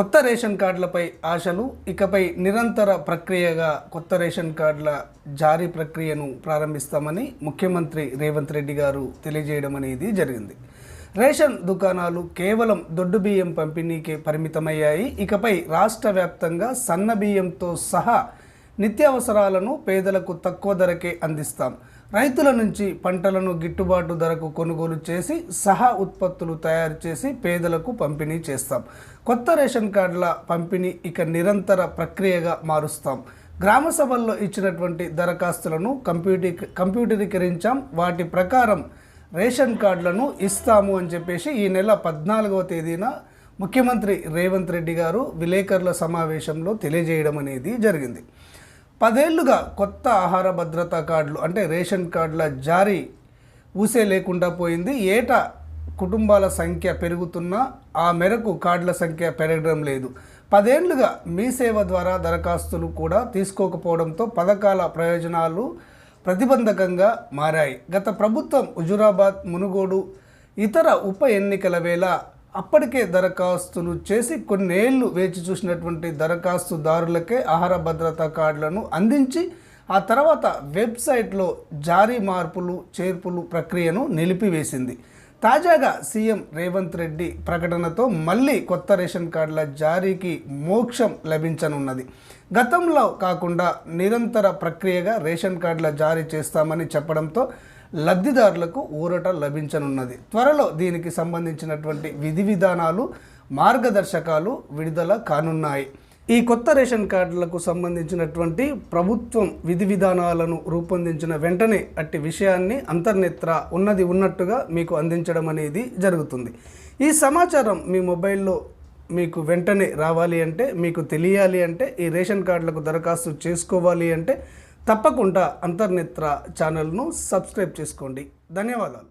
కొత్త రేషన్ కార్డులపై ఆశలు ఇకపై నిరంతర ప్రక్రియగా కొత్త రేషన్ కార్డుల జారీ ప్రక్రియను ప్రారంభిస్తామని ముఖ్యమంత్రి రేవంత్ రెడ్డి గారు తెలియజేయడం అనేది జరిగింది. రేషన్ దుకాణాలు కేవలం దొడ్డు బియ్యం పంపిణీకే పరిమితమయ్యాయి. ఇకపై రాష్ట్ర వ్యాప్తంగా సన్న బియ్యంతో సహా నిత్యావసరాలను పేదలకు తక్కువ ధరకే అందిస్తాం. రైతుల నుంచి పంటలను గిట్టుబాటు ధరకు కొనుగోలు చేసి సహా ఉత్పత్తులు తయారు చేసి పేదలకు పంపిణీ చేస్తాం. కొత్త రేషన్ కార్డుల పంపిణీ ఇక నిరంతర ప్రక్రియగా మారుస్తాం. గ్రామ సభల్లో ఇచ్చినటువంటి దరఖాస్తులను కంప్యూటీ కంప్యూటరీకరించాం. వాటి ప్రకారం రేషన్ కార్డులను ఇస్తాము అని చెప్పేసి ఈ నెల పద్నాలుగవ తేదీన ముఖ్యమంత్రి రేవంత్ రెడ్డి గారు విలేకరుల సమావేశంలో తెలియజేయడం అనేది జరిగింది. పదేళ్ళుగా కొత్త ఆహార భద్రతా కార్డులు అంటే రేషన్ కార్డుల జారీ ఊసే లేకుండా పోయింది. ఏటా కుటుంబాల సంఖ్య పెరుగుతున్నా ఆ మేరకు కార్డుల సంఖ్య పెరగడం లేదు. పదేళ్ళుగా మీ సేవ ద్వారా దరఖాస్తులు కూడా తీసుకోకపోవడంతో పథకాల ప్రయోజనాలు ప్రతిబంధకంగా మారాయి. గత ప్రభుత్వం హుజురాబాద్ మునుగోడు ఇతర ఉప ఎన్నికల వేళ అప్పటికే దరఖాస్తులు చేసి కొన్నేళ్ళు వేచి చూసినటువంటి దరఖాస్తుదారులకే ఆహార భద్రతా కార్డులను అందించి ఆ తర్వాత వెబ్సైట్లో జారీ మార్పులు చేర్పులు ప్రక్రియను నిలిపివేసింది. తాజాగా సీఎం రేవంత్ రెడ్డి ప్రకటనతో మళ్ళీ కొత్త రేషన్ కార్డుల జారీకి మోక్షం లభించనున్నది. గతంలో కాకుండా నిరంతర ప్రక్రియగా రేషన్ కార్డుల జారీ చేస్తామని చెప్పడంతో లబ్ధిదారులకు ఊరట లభించనున్నది. త్వరలో దీనికి సంబంధించినటువంటి విధి విధానాలు మార్గదర్శకాలు విడుదల కానున్నాయి. ఈ కొత్త రేషన్ కార్డులకు సంబంధించినటువంటి ప్రభుత్వం విధి విధానాలను రూపొందించిన వెంటనే అట్టి విషయాన్ని అంతర్నేత్ర ఉన్నది ఉన్నట్టుగా మీకు అందించడం అనేది జరుగుతుంది. ఈ సమాచారం మీ మొబైల్లో మీకు వెంటనే రావాలి అంటే మీకు తెలియాలి అంటే ఈ రేషన్ కార్డులకు దరఖాస్తు చేసుకోవాలి అంటే తప్పకుండా అంతర్నేత్ర ఛానల్ను సబ్స్క్రైబ్ చేసుకోండి. ధన్యవాదాలు.